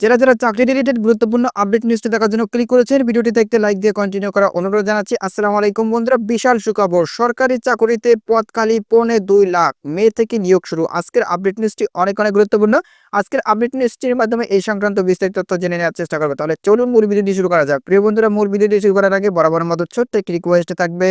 যারা যারা চাকরি রিলেটেড গুরুত্বপূর্ণ আপডেট নিউজটি দেখার জন্য ক্লিক করেছেন ভিডিওটি দেখতে লাইক দিয়ে কন্টিনিউ করা অনুরোধ জানাচ্ছি। আসসালামু আলাইকুম বন্ধুরা, বিশাল সুখবর। সরকারি চাকরিতে পদ খালি পৌনে দুই লাখ। মে থেকে নিয়োগ শুরু। আজকের আপডেট নিউজটি অনেক অনেক গুরুত্বপূর্ণ। আজকের আপডেট নিউজটির মাধ্যমে এই সংক্রান্ত বিস্তারিত তথ্য জেনে নেওয়ার চেষ্টা করব। তাহলে চলুন মূল ভিডিওটি শুরু করা যাক। প্রিয় বন্ধুরা, মূল ভিডিওটি শুরু করার আগে বরাবর মতো ছোট্ট একটি রিকোয়েস্ট থাকবে।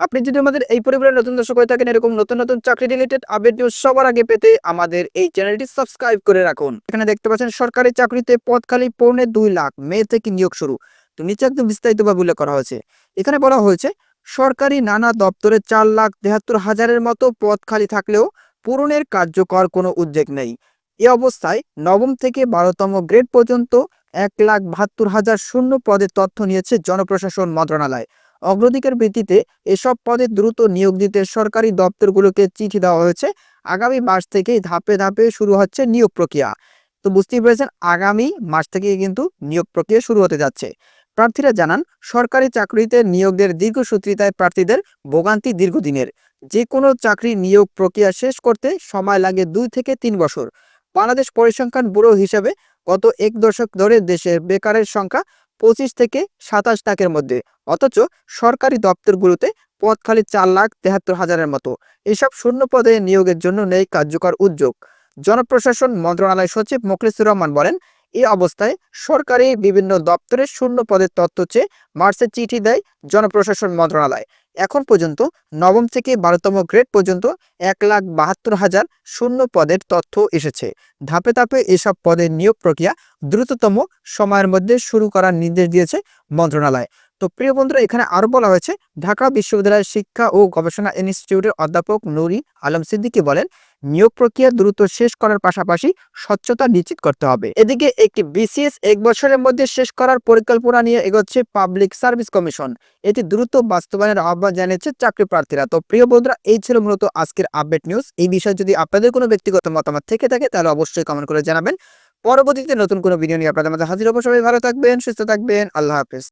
আপনি যদি আমাদের এই পরিবারের নতুন দর্শক হয়ে থাকেন, এরকম নতুন নতুন চাকরি রিলেটেড আপডেট নিউজ সবার আগে পেতে আমাদের এই চ্যানেলটি সাবস্ক্রাইব করে রাখুন। এখানে দেখতে পাচ্ছেন, সরকারি চাকরিতে পদ খালি পৌনে দুই লাখ, মে থেকে নিয়োগ শুরু। তো নিচে একদম বিস্তারিতভাবে উল্লেখ করা হয়েছে। এখানে বলা হয়েছে, সরকারি নানা দপ্তরে চার লাখ তেহাত্তর হাজারের মতো পদ খালি থাকলেও পূরণের কার্যকর কোনো উদ্যোগ নেই। এ অবস্থায় নবম থেকে বারোতম গ্রেড পর্যন্ত এক লাখ বাহাত্তর হাজার শূন্য পদের তথ্য নিয়েছে জনপ্রশাসন মন্ত্রণালয়। অগ্রাধিকার ভিত্তিতে এসব পদে দ্রুত নিয়োগ দিতে সরকারি দপ্তরগুলোকে চিঠি দেওয়া হয়েছে। আগামী মাস থেকেই ধাপে ধাপে শুরু হচ্ছে নিয়োগ প্রক্রিয়া। তো বুঝতেই পেরেছেন, আগামী মাস থেকেই কিন্তু নিয়োগ প্রক্রিয়া শুরু হতে যাচ্ছে। প্রার্থীরা জানান, সরকারি চাকরিতে নিয়োগের দীর্ঘসূত্রিতায় প্রার্থীদের ভোগান্তি দীর্ঘদিনের। যে কোনো চাকরি নিয়োগ প্রক্রিয়া শেষ করতে সময় লাগে দুই থেকে তিন বছর। বাংলাদেশ পরিসংখ্যান ব্যুরো হিসেবে গত এক দশক ধরে দেশের বেকারের সংখ্যা পঁচিশ থেকে সাতাশ লাখের মধ্যে। অথচ সরকারি দপ্তরগুলোতে পদ খালি চার লাখ তেহাত্তর হাজারের মতো। এসব শূন্য পদে নিয়োগের জন্য নেই কার্যকর উদ্যোগ। জনপ্রশাসন মন্ত্রণালয় সচিব মোখলেসুর রহমান বলেন এই অবস্থায় সরকারি বিভিন্ন দপ্তরের শূন্য পদের তথ্য চেয়ে মার্চে চিঠি দেয় জনপ্রশাসন মন্ত্রণালয়। এখন পর্যন্ত নবম থেকে বারোতম গ্রেড পর্যন্ত এক লাখ বাহাত্তর হাজার শূন্য পদের তথ্য এসেছে। ধাপে ধাপে এসব পদের নিয়োগ প্রক্রিয়া দ্রুততম সময়ের মধ্যে শুরু করার নির্দেশ দিয়েছে মন্ত্রণালয়। তো প্রিয় বন্ধুরা, এখানে আরও বলা হয়েছে, ঢাকা বিশ্ববিদ্যালয়ের শিক্ষা ও গবেষণা ইনস্টিটিউটের অধ্যাপক নুরি আলম সিদ্দিকী বলেন, নিয়োগ প্রক্রিয়া দ্রুত শেষ করার পাশাপাশি স্বচ্ছতা নিশ্চিত করতে হবে। এদিকে একটি বিসিএস এক বছরের মধ্যে শেষ করার পরিকল্পনা নিয়ে এগোচ্ছে পাবলিক সার্ভিস কমিশন। এটি দ্রুত বাস্তবায়নের আহ্বান জানিয়েছে চাকরি প্রার্থীরা। তো প্রিয় বন্ধুরা, এই ছিল মূলত আজকের আপডেট নিউজ। এই বিষয়ে যদি আপনাদের কোনো ব্যক্তিগত মতামত থেকে থাকে, তাহলে অবশ্যই কমেন্ট করে জানাবেন। পরবর্তীতে নতুন কোনো ভিডিও নিয়ে আপনাদের মাঝে হাজির সবাই ভালো থাকবেন, সুস্থ থাকবেন। আল্লাহ হাফেজ।